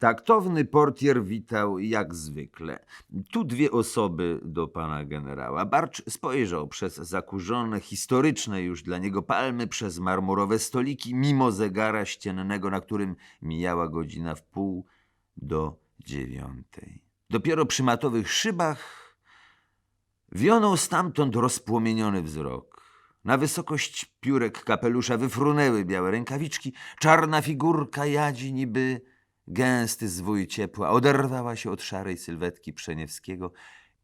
Taktowny portier witał jak zwykle. Tu dwie osoby do pana generała. Barcz spojrzał przez zakurzone, historyczne już dla niego palmy, przez marmurowe stoliki, mimo zegara ściennego, na którym mijała godzina w pół do dziewiątej. Dopiero przy matowych szybach wionął stamtąd rozpłomieniony wzrok. Na wysokość piórek kapelusza wyfrunęły białe rękawiczki, czarna figurka jadzi niby gęsty zwój ciepła oderwała się od szarej sylwetki Przeniewskiego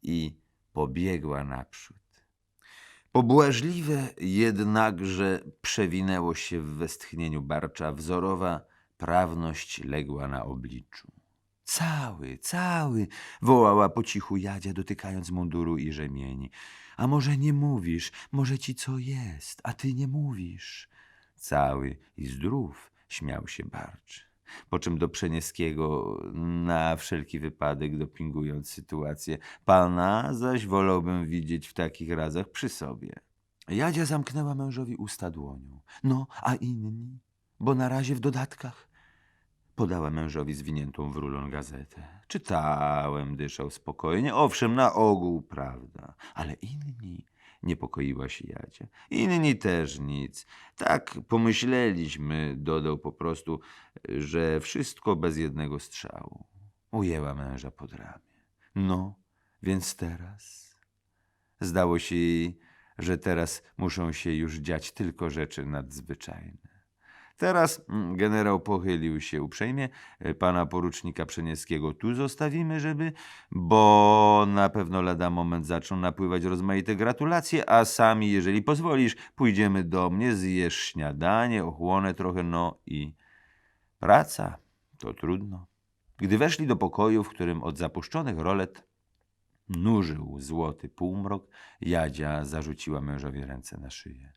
i pobiegła naprzód. Pobłażliwe jednakże przewinęło się w westchnieniu barcza, wzorowa prawność legła na obliczu. Cały, cały, wołała po cichu Jadzia, dotykając munduru i rzemieni. A może nie mówisz, może ci co jest, a ty nie mówisz. Cały i zdrów, śmiał się Barcz. Po czym do Przenieskiego, na wszelki wypadek dopingując sytuację, pana zaś wolałbym widzieć w takich razach przy sobie. Jadzia zamknęła mężowi usta dłonią. No, a inni? Bo na razie w dodatkach. Podała mężowi zwiniętą w rulon gazetę. Czytałem, dyszał spokojnie. Owszem, na ogół prawda. Ale inni... Niepokoiła się Jadzia. Inni też nic. Tak pomyśleliśmy, dodał po prostu, że wszystko bez jednego strzału. Ujęła męża pod ramię. No, więc teraz? Zdało się jej, że teraz muszą się już dziać tylko rzeczy nadzwyczajne. Teraz mm, generał pochylił się uprzejmie. e, Pana porucznika Przeniewskiego tu zostawimy, żeby, bo na pewno lada moment zaczną napływać rozmaite gratulacje, a sami, jeżeli pozwolisz, pójdziemy do mnie, zjesz śniadanie, ochłonę trochę, no i praca. To trudno. Gdy weszli do pokoju, w którym od zapuszczonych rolet nurzył złoty półmrok, Jadzia zarzuciła mężowi ręce na szyję.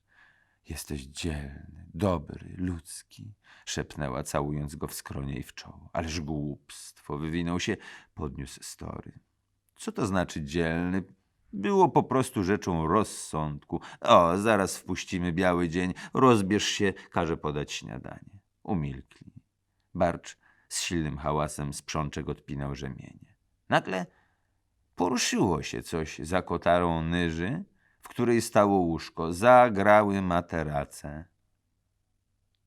Jesteś dzielny, dobry, ludzki, szepnęła, całując go w skronie i w czoło. Ależ głupstwo, wywinął się, podniósł story. Co to znaczy dzielny? Było po prostu rzeczą rozsądku. O, zaraz wpuścimy biały dzień, rozbierz się, każe podać śniadanie. Umilkli. Barcz z silnym hałasem sprzączek odpinał rzemienie. Nagle poruszyło się coś za kotarą nyży, której stało łóżko. Zagrały materace.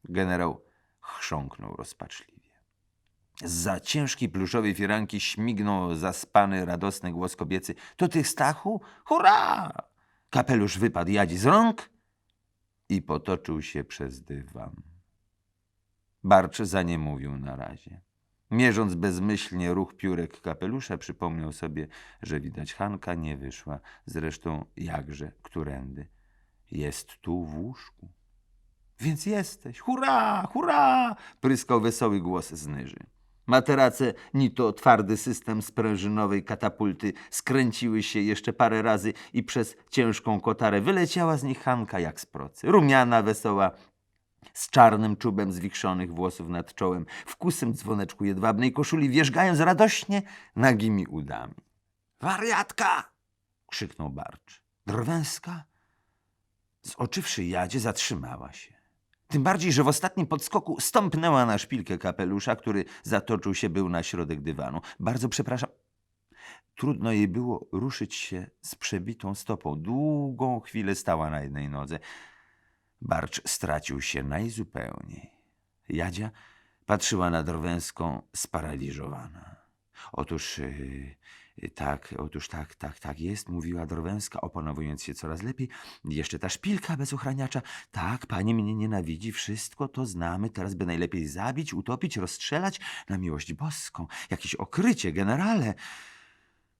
Generał chrząknął rozpaczliwie. Za ciężkiej pluszowej firanki śmignął zaspany, radosny głos kobiecy. To ty, Stachu? Hurra! Kapelusz wypadł Jadzi z rąk i potoczył się przez dywan. Barcz zaniemówił na razie. Mierząc bezmyślnie ruch piórek kapelusza, przypomniał sobie, że widać Hanka nie wyszła. Zresztą jakże, którędy. Jest tu w łóżku. Więc jesteś. Hurra, hurra! Pryskał wesoły głos z nyży. Materace, ni to twardy system sprężynowej katapulty skręciły się jeszcze parę razy i przez ciężką kotarę wyleciała z nich Hanka jak z procy. Rumiana, wesoła, z czarnym czubem zwichrzonych włosów nad czołem, w kusym dzwoneczku jedwabnej koszuli, wierzgając radośnie nagimi udami. Wariatka! krzyknął Barcz. Drwęska, zoczywszy jadzie, zatrzymała się. Tym bardziej, że w ostatnim podskoku stąpnęła na szpilkę kapelusza, który zatoczył się był na środek dywanu. Bardzo przepraszam. Trudno jej było ruszyć się z przebitą stopą. Długą chwilę stała na jednej nodze. Barcz stracił się najzupełniej. Jadzia patrzyła na Drwęską sparaliżowana. Otóż yy, tak, otóż tak, tak, tak jest, mówiła Drwęska, opanowując się coraz lepiej. Jeszcze ta szpilka bez ochraniacza. Tak, pani mnie nienawidzi, wszystko to znamy. Teraz by najlepiej zabić, utopić, rozstrzelać na miłość boską. Jakieś okrycie, generale.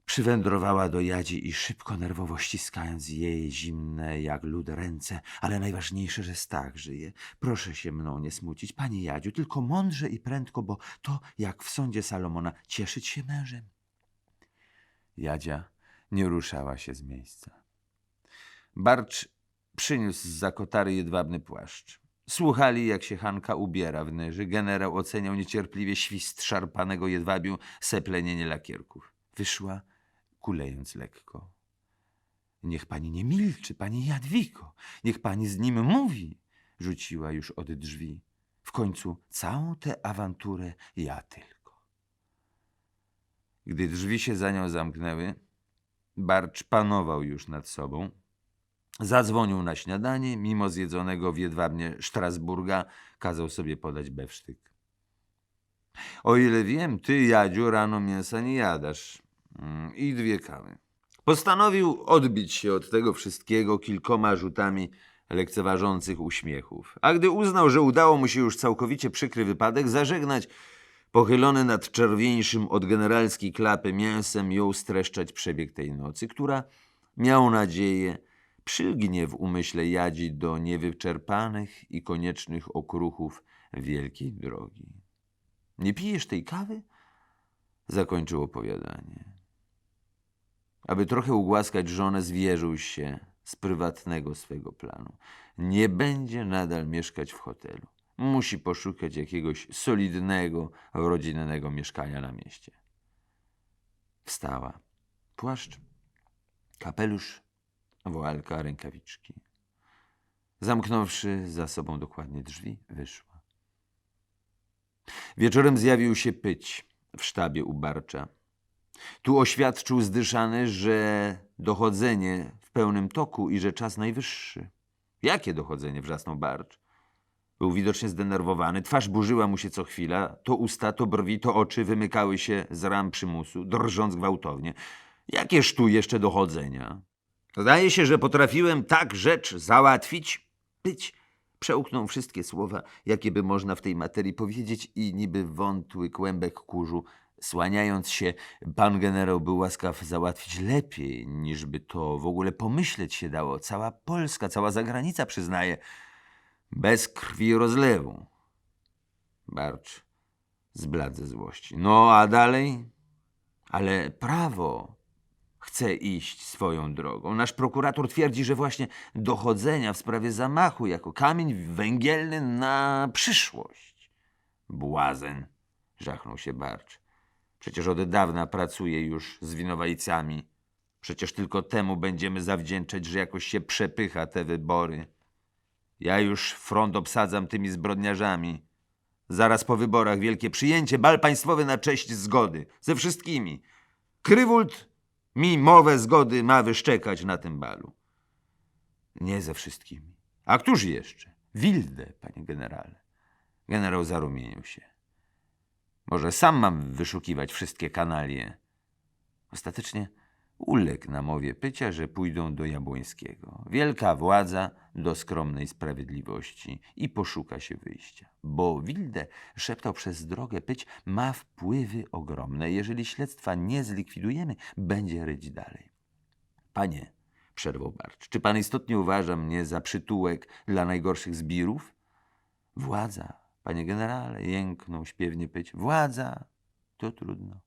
Przywędrowała do Jadzi i szybko, nerwowo ściskając jej zimne jak lód ręce, ale najważniejsze, że Stach żyje. Proszę się mną nie smucić, pani Jadziu, tylko mądrze i prędko, bo to, jak w sądzie Salomona, cieszyć się mężem. Jadzia nie ruszała się z miejsca. Barcz przyniósł z zakotary jedwabny płaszcz. Słuchali, jak się Hanka ubiera w nyży. Generał oceniał niecierpliwie świst szarpanego jedwabiu, seplenienie lakierków. Wyszła, kulejąc lekko. Niech pani nie milczy, pani Jadwiko. Niech pani z nim mówi, rzuciła już od drzwi. W końcu całą tę awanturę ja tylko. Gdy drzwi się za nią zamknęły, Barcz panował już nad sobą. Zadzwonił na śniadanie, mimo zjedzonego w jedwabnie Strasburga, kazał sobie podać bewsztyk. O ile wiem, ty, Jadziu, rano mięsa nie jadasz. Mm, I dwie kawy. Postanowił odbić się od tego wszystkiego kilkoma rzutami lekceważących uśmiechów. A gdy uznał, że udało mu się już całkowicie przykry wypadek, zażegnać pochylony nad czerwieńszym od generalskiej klapy mięsem jął streszczać przebieg tej nocy, która, miał nadzieję, przylgnie w umyśle Jadzi do niewyczerpanych i koniecznych okruchów wielkiej drogi. Nie pijesz tej kawy? Zakończył opowiadanie. Aby trochę ugłaskać żonę, zwierzył się z prywatnego swego planu. Nie będzie nadal mieszkać w hotelu. Musi poszukać jakiegoś solidnego, rodzinnego mieszkania na mieście. Wstała. Płaszcz, kapelusz, woalka, rękawiczki. Zamknąwszy za sobą dokładnie drzwi, wyszła. Wieczorem zjawił się pyć w sztabie u Barcza. Tu oświadczył zdyszany, że dochodzenie w pełnym toku i że czas najwyższy. Jakie dochodzenie? wrzasnął Barcz. Był widocznie zdenerwowany, twarz burzyła mu się co chwila, to usta, to brwi, to oczy wymykały się z ram przymusu, drżąc gwałtownie. Jakież tu jeszcze dochodzenia? Zdaje się, że potrafiłem tak rzecz załatwić. Być. Przełknął wszystkie słowa, jakie by można w tej materii powiedzieć i niby wątły kłębek kurzu, słaniając się, pan generał był łaskaw załatwić lepiej, niż by to w ogóle pomyśleć się dało. Cała Polska, cała zagranica przyznaje, bez krwi rozlewu. Barcz zbladł ze złości. No, a dalej? Ale prawo chce iść swoją drogą. Nasz prokurator twierdzi, że właśnie dochodzenia w sprawie zamachu jako kamień węgielny na przyszłość. Błazen, żachnął się Barcz. Przecież od dawna pracuje już z winowajcami. Przecież tylko temu będziemy zawdzięczać, że jakoś się przepycha te wybory. Ja już front obsadzam tymi zbrodniarzami. Zaraz po wyborach wielkie przyjęcie, bal państwowy na cześć zgody. Ze wszystkimi. Krywult mi mowę zgody ma wyszczekać na tym balu. Nie ze wszystkimi. A któż jeszcze? Wilde, panie generale. Generał zarumienił się. Może sam mam wyszukiwać wszystkie kanalie. Ostatecznie uległ na mowie pycia, że pójdą do Jabłońskiego. Wielka władza do skromnej sprawiedliwości i poszuka się wyjścia. Bo Wilde, szeptał przez drogę pyć, ma wpływy ogromne. Jeżeli śledztwa nie zlikwidujemy, będzie ryć dalej. Panie, przerwał Barcz, czy pan istotnie uważa mnie za przytułek dla najgorszych zbirów? Władza, panie generale, jęknął śpiewnie pyć. Władza, to trudno.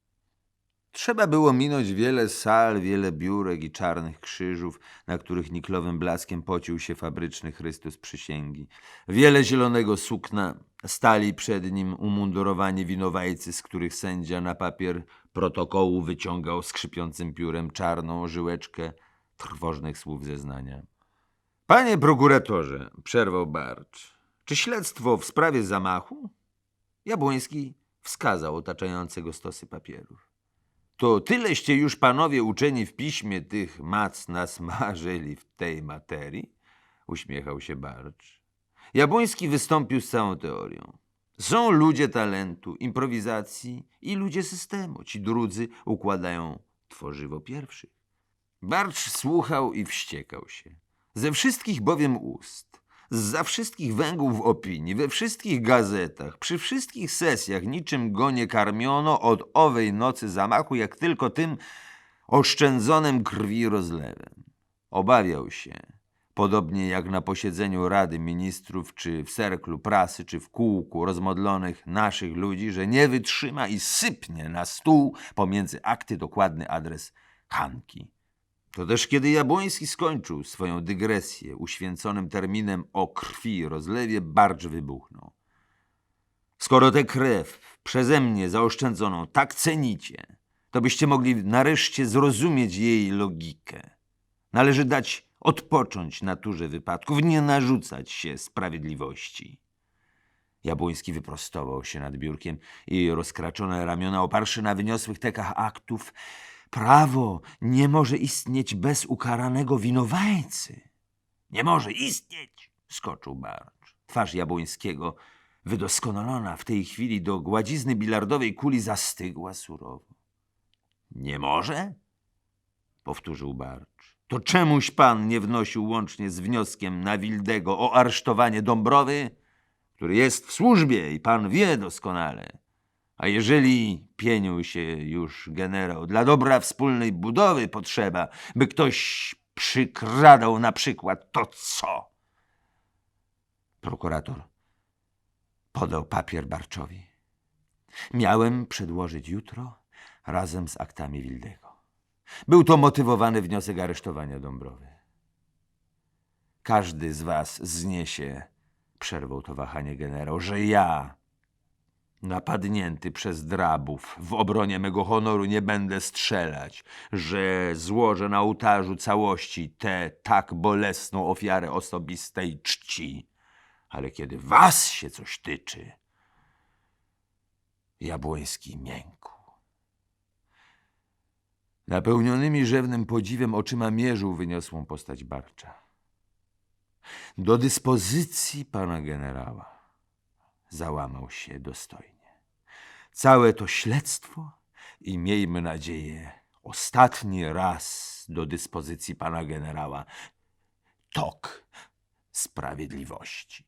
Trzeba było minąć wiele sal, wiele biurek i czarnych krzyżów, na których niklowym blaskiem pocił się fabryczny Chrystus przysięgi. Wiele zielonego sukna, stali przed nim umundurowani winowajcy, z których sędzia na papier protokołu wyciągał skrzypiącym piórem czarną żyłeczkę trwożnych słów zeznania. Panie prokuratorze, przerwał Barcz, czy śledztwo w sprawie zamachu? Jabłoński wskazał otaczającego stosy papierów. To tyleście już panowie uczeni w piśmie tych mac nasmażyli w tej materii? Uśmiechał się Barcz. Jabłoński wystąpił z całą teorią. Są ludzie talentu, improwizacji i ludzie systemu. Ci drudzy układają tworzywo pierwszych. Barcz słuchał i wściekał się. Ze wszystkich bowiem ust, za wszystkich węgłów opinii, we wszystkich gazetach, przy wszystkich sesjach niczym go nie karmiono od owej nocy zamachu, jak tylko tym oszczędzonym krwi rozlewem. Obawiał się, podobnie jak na posiedzeniu Rady Ministrów, czy w serklu prasy, czy w kółku rozmodlonych naszych ludzi, że nie wytrzyma i sypnie na stół pomiędzy akty dokładny adres Hanki. To też kiedy Jabłoński skończył swoją dygresję uświęconym terminem o krwi i rozlewie, Barcz wybuchnął. Skoro tę krew przeze mnie zaoszczędzoną tak cenicie, to byście mogli nareszcie zrozumieć jej logikę. Należy dać odpocząć naturze wypadków, nie narzucać się sprawiedliwości. Jabłoński wyprostował się nad biurkiem i rozkraczone ramiona oparszy na wyniosłych tekach aktów. Prawo nie może istnieć bez ukaranego winowajcy. Nie może istnieć! skoczył Barcz. Twarz Jabłońskiego, wydoskonalona w tej chwili do gładzizny bilardowej kuli, zastygła surowo. Nie może? powtórzył Barcz. To czemuś pan nie wnosił łącznie z wnioskiem na Wildego o aresztowanie Dąbrowy, który jest w służbie i pan wie doskonale. A jeżeli pienił się już generał, dla dobra wspólnej budowy potrzeba, by ktoś przykradał na przykład to co? Prokurator podał papier Barczowi. Miałem przedłożyć jutro razem z aktami Wildego. Był to motywowany wniosek aresztowania Dąbrowy. Każdy z was zniesie, przerwał to wahanie generał, że ja, napadnięty przez drabów, w obronie mego honoru nie będę strzelać, że złożę na ołtarzu całości tę tak bolesną ofiarę osobistej czci. Ale kiedy was się coś tyczy, Jabłoński miękł. Napełnionymi rzewnym podziwem oczyma mierzył wyniosłą postać Barcza. Do dyspozycji pana generała załamał się dostojnie. Całe to śledztwo i miejmy nadzieję ostatni raz do dyspozycji pana generała tok sprawiedliwości.